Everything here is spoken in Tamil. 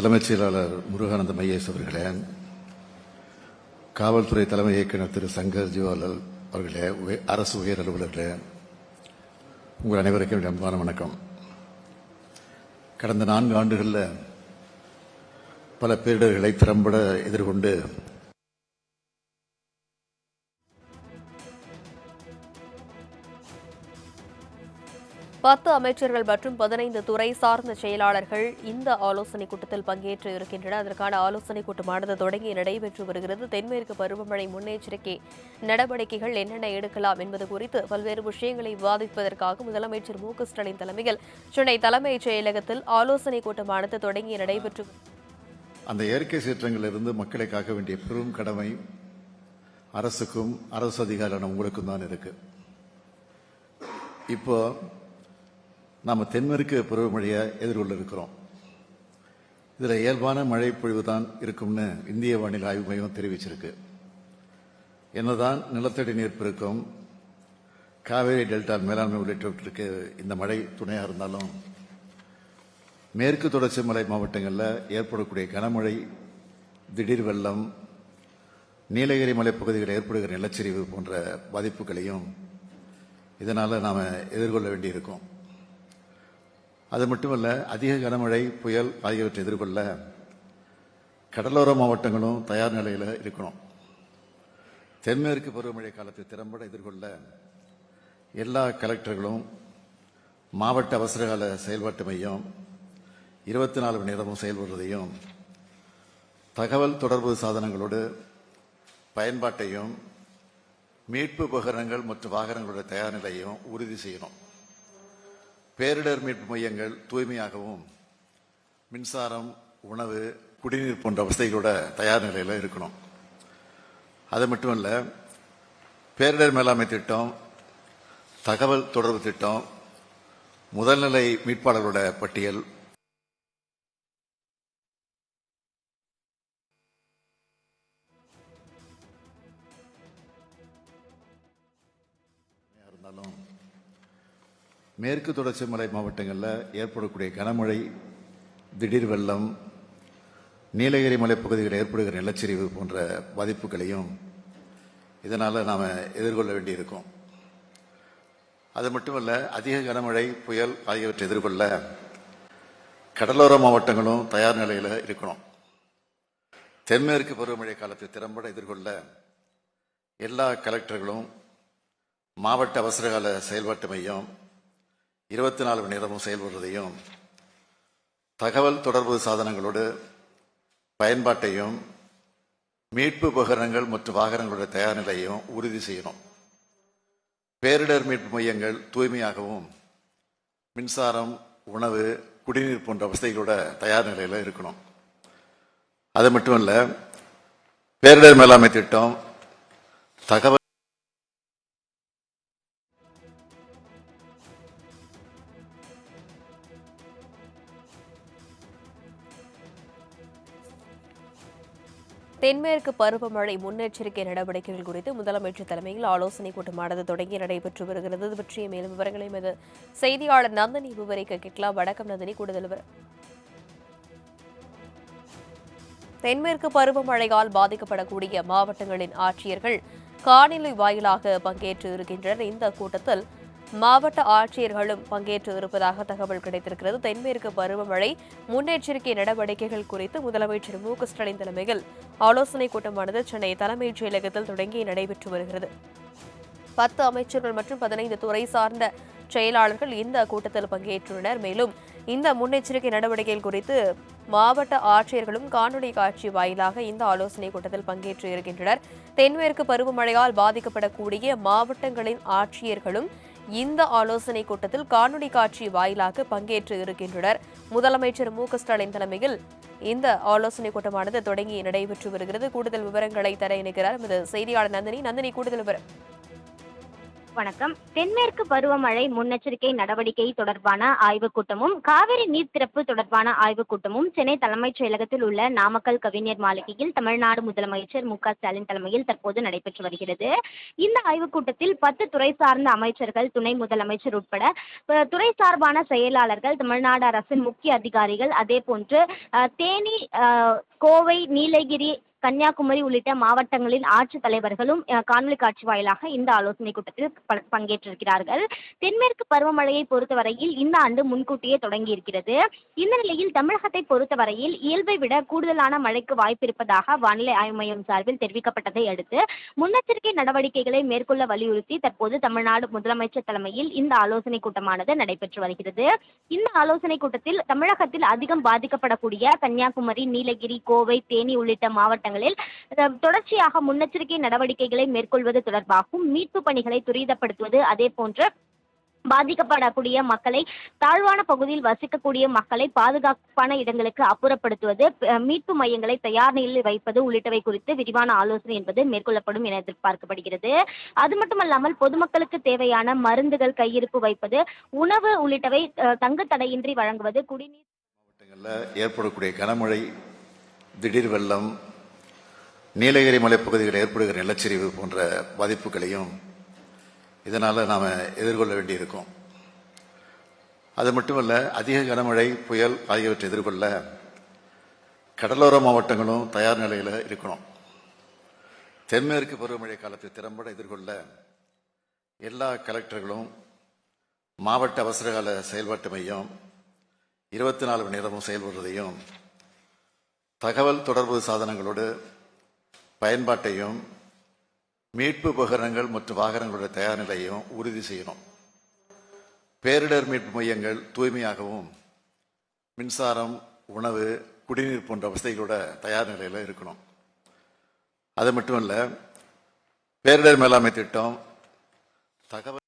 தலைமைச் செயலாளர் முருகானந்த மையேஸ் அவர்களே காவல்துறை தலைமை இயக்குநர் திரு சங்கர் ஜிவாலல் அவர்களே உய- அரசு உயர் அலுவலர்களே உங்கள் அனைவருக்கும் அன்பான வணக்கம். கடந்த நான்கு ஆண்டுகளில் பல பேரிடர்களை திறம்பட எதிர்கொண்டு பத்து அமைச்சர்கள் மற்றும் பதினைந்து துறை சார்ந்த செயலாளர்கள் இந்த ஆலோசனைக் கூட்டத்தில் பங்கேற்று இருக்கின்றனர் அதற்கான ஆலோசனைக் கூட்டமானது தொடங்கி நடைபெற்று வருகிறது. தென்மேற்கு பருவமழை முன்னெச்சரிக்கை நடவடிக்கைகள் என்னென்ன எடுக்கலாம் என்பது குறித்து பல்வேறு விஷயங்களை விவாதிப்பதற்காக முதலமைச்சர் மு. க. ஸ்டாலின் தலைமையில் சென்னை தலைமைச் செயலகத்தில் ஆலோசனைக் கூட்டமானது தொடங்கி நடைபெற்று அந்த இயற்கை சீற்றங்களிலிருந்து மக்களை காக்க வேண்டிய பெரும் கடமை அரசுக்கும் அரசு அதிகாரியான உங்களுக்கும் தான் இருக்கு. இப்போ நாம் தென்மேற்கு பருவமழையை எதிர்கொள்ள இருக்கிறோம் இதில் இயல்பான மழை பொழிவு தான் இருக்கும்னு இந்திய வானிலை ஆய்வு மையம் தெரிவிச்சிருக்கு. என்னதான் நிலத்தடி நீர் பெருக்கம் காவேரி டெல்டா மேலாண்மை உள்ளிட்டவற்றுக்கு இந்த மழை துணையாக இருந்தாலும் மேற்கு தொடர்ச்சி மலை மாவட்டங்களில் ஏற்படக்கூடிய கனமழை திடீர் வெள்ளம் நீலகிரி மலைப்பகுதிகளில் ஏற்படுகிற நிலச்சரிவு போன்ற பாதிப்புகளையும் இதனால் நாம் எதிர்கொள்ள வேண்டியிருக்கும். அது மட்டுமல்ல அதிக கனமழை புயல் ஆகியவற்றை எதிர்கொள்ள கடலோர மாவட்டங்களும் தயார் நிலையில் இருக்கணும். தென்மேற்கு பருவமழை காலத்தை திறம்பட எதிர்கொள்ள எல்லா கலெக்டர்களும் மாவட்ட அவசரகால செயல்பாட்டு மையம் இருபத்தி நாலு மணி நேரமும் செயல்படுவதையும் தகவல் தொடர்பு சாதனங்களோடு பயன்பாட்டையும் மீட்பு உபகரணங்கள் மற்றும் வாகனங்களுடைய தயார் நிலையும் உறுதி செய்யணும். பேரிடர் மீட்பு மையங்கள் தூய்மையாகவும் மின்சாரம் உணவு குடிநீர் போன்ற வசதிகளோட தயார் நிலையில் இருக்கணும். அது மட்டும் இல்லை பேரிடர் மேலாண்மை திட்டம் தகவல் தொடர்பு திட்டம் முதல்நிலை மீட்பாளர்களோட பட்டியல் மேற்கு தொடர்ச்சி மலை மாவட்டங்களில் ஏற்படக்கூடிய கனமழை திடீர் வெள்ளம் நீலகிரி மலைப்பகுதிகளில் ஏற்படுகிற நிலச்சரிவு போன்ற பாதிப்புகளையும் இதனால் நாம் எதிர்கொள்ள வேண்டியிருக்கும். அது மட்டுமல்ல அதிக கனமழை புயல் ஆகியவற்றை எதிர்கொள்ள கடலோர மாவட்டங்களும் தயார் நிலையில் இருக்கணும். தென்மேற்கு பருவமழை காலத்தை திறம்பட எதிர்கொள்ள எல்லா கலெக்டர்களும் மாவட்ட அவசரகால செயல்பாட்டு மையம் இருபத்தி நாலு மணி நேரமும் செயல்படுவதையும் தகவல் தொடர்பு சாதனங்களோடு பயன்பாட்டையும் மீட்பு உபகரணங்கள் மற்றும் வாகனங்களோட தயார் நிலையையும் உறுதி செய்யணும். பேரிடர் மீட்பு மையங்கள் தூய்மையாகவும் மின்சாரம் உணவு குடிநீர் போன்ற வசதிகளோட தயார் நிலையில் இருக்கணும். அது மட்டுமல்ல பேரிடர் மேலாண்மை திட்டம் தகவல் தென்மேற்கு பருவமழை முன்னெச்சரிக்கை நடவடிக்கைகள் குறித்து முதலமைச்சர் தலைமையில் ஆலோசனைக் கூட்டமானது தொடங்கி நடைபெற்று வருகிறது. இது பற்றிய மேலும் விவரங்களை எமது செய்தியாளர் நந்தினி விவரிக்க கேட்கலாம். வணக்கம் நந்தினி கூடுதல் விவரம். தென்மேற்கு பருவமழையால் பாதிக்கப்படக்கூடிய மாவட்டங்களின் ஆட்சியர்கள் காணொலி வாயிலாக பங்கேற்று இருக்கின்றனர் இந்த கூட்டத்தில் மாவட்ட ஆட்சியர்களும் பங்கேற்று இருப்பதாக தகவல் கிடைத்திருக்கிறது. தென்மேற்கு பருவமழை முன்னெச்சரிக்கை நடவடிக்கைகள் குறித்து முதலமைச்சர் மு. க. ஸ்டாலின் தலைமையில் ஆலோசனைக் கூட்டமானது சென்னை தலைமைச் செயலகத்தில் தொடங்கி நடைபெற்று வருகிறது. பத்து அமைச்சர்கள் மற்றும் பதினைந்து துறை சார்ந்த செயலாளர்கள் இந்த கூட்டத்தில் பங்கேற்றுள்ளனர். மேலும் இந்த முன்னெச்சரிக்கை நடவடிக்கைகள் குறித்து மாவட்ட ஆட்சியர்களும் காணொலி காட்சி வாயிலாக இந்த ஆலோசனைக் கூட்டத்தில் பங்கேற்று இருக்கின்றனர். தென்மேற்கு பருவமழையால் பாதிக்கப்படக்கூடிய மாவட்டங்களின் ஆட்சியர்களும் இந்த ஆலோசனைக் கூட்டத்தில் காணொலி காட்சி வாயிலாக பங்கேற்று இருக்கின்றனர். முதலமைச்சர் மு ஸ்டாலின் தலைமையில் இந்த ஆலோசனைக் கூட்டமானது தொடங்கி நடைபெற்று வருகிறது. கூடுதல் விவரங்களை தர இணைக்கிறார் செய்தியாளர் நந்தினி. நந்தினி கூடுதல் விவரம். வணக்கம். தென்மேற்கு பருவமழை முன்னெச்சரிக்கை நடவடிக்கை தொடர்பான ஆய்வுக் கூட்டமும் காவிரி நீர் திறப்பு தொடர்பான ஆய்வுக் கூட்டமும் சென்னை தலைமைச் செயலகத்தில் உள்ள நாமக்கல் கவிஞர் மாளிகையில் தமிழ்நாடு முதலமைச்சர் மு ஸ்டாலின் தலைமையில் தற்போது நடைபெற்று வருகிறது. இந்த ஆய்வுக் கூட்டத்தில் பத்து துறை சார்ந்த அமைச்சர்கள் துணை முதலமைச்சர் உட்பட துறை சார்பான செயலாளர்கள் தமிழ்நாடு அரசின் முக்கிய அதிகாரிகள் அதே போன்று தேனி கோவை நீலகிரி கன்னியாகுமரி உள்ளிட்ட மாவட்டங்களின் ஆட்சித் தலைவர்களும் காணொலி காட்சி வாயிலாக இந்த ஆலோசனைக் கூட்டத்தில் ப- பங்கேற்றிருக்கிறார்கள். தென்மேற்கு பருவமழையை பொறுத்தவரையில் இந்த ஆண்டு முன்கூட்டியே தொடங்கி இருக்கிறது இந்த நிலையில் தமிழகத்தை பொறுத்தவரையில் இயல்பை விட கூடுதலான மழைக்கு வாய்ப்பிருப்பதாக வானிலை ஆய்வு மையம் சார்பில் தெரிவிக்கப்பட்டதை அடுத்து முன்னெச்சரிக்கை நடவடிக்கைகளை மேற்கொள்ள வலியுறுத்தி தற்போது தமிழ்நாடு முதலமைச்சர் தலைமையில் இந்த ஆலோசனைக் கூட்டமானது நடைபெற்று வருகிறது. இந்த ஆலோசனைக் கூட்டத்தில் தமிழகத்தில் அதிகம் பாதிக்கப்படக்கூடிய கன்னியாகுமரி நீலகிரி கோவை தேனி உள்ளிட்ட மாவட்டங்களில் தொடர்ச்சியாக முன்னெச்சரிக்கை நடவடிக்கைகளை மேற்கொள்வது தொடர்பாகவும் மீட்பு பணிகளை துரிதப்படுத்துவது அதே போன்று பாதிக்கப்படக்கூடிய மக்களை தாழ்வான பகுதியில் வசிக்கக்கூடிய மக்களை பாதுகாப்பான இடங்களுக்கு அப்புறப்படுத்துவது மீட்பு மையங்களை தயார் நிலையில் வைப்பது உள்ளிட்டவை குறித்து விரிவான ஆலோசனை என்பது மேற்கொள்ளப்படும் என எதிர்பார்க்கப்படுகிறது. அது மட்டுமல்லாமல் பொதுமக்களுக்கு தேவையான மருந்துகள் கையிருப்பு வைப்பது உணவு உள்ளிட்டவை தங்கு தடையின்றி வழங்குவது குடிநீர் மாவட்டங்களில் ஏற்படக்கூடிய கனமழை திடீர் வெள்ளம் நீலகிரி மலைப்பகுதிகளில் ஏற்படுகிற நிலச்சரிவு போன்ற பாதிப்புகளையும் இதனால் நாம் எதிர்கொள்ள வேண்டியிருக்கும். அது மட்டுமல்ல அதிக கனமழை புயல் ஆகியவற்றை எதிர்கொள்ள கடலோர மாவட்டங்களும் தயார் நிலையில் இருக்கணும். தென்மேற்கு பருவமழை காலத்தை திறம்பட எதிர்கொள்ள எல்லா கலெக்டர்களும் மாவட்ட அவசரகால செயல்பாட்டு மையம் இருபத்தி நாலு மணி நேரமும் செயல்படுறதையும் தகவல் தொடர்பு சாதனங்களோடு பயன்பாட்டையும் மீட்பு உபகரணங்கள் மற்றும் வாகனங்களுடைய தயார் நிலையையும் உறுதி செய்யணும். பேரிடர் மீட்பு மையங்கள் தூய்மையாகவும் மின்சாரம் உணவு குடிநீர் போன்ற வசதிகளோட தயார் நிலையில் இருக்கணும். அது மட்டுமல்ல பேரிடர் மேலாண்மை திட்டம் தகவல்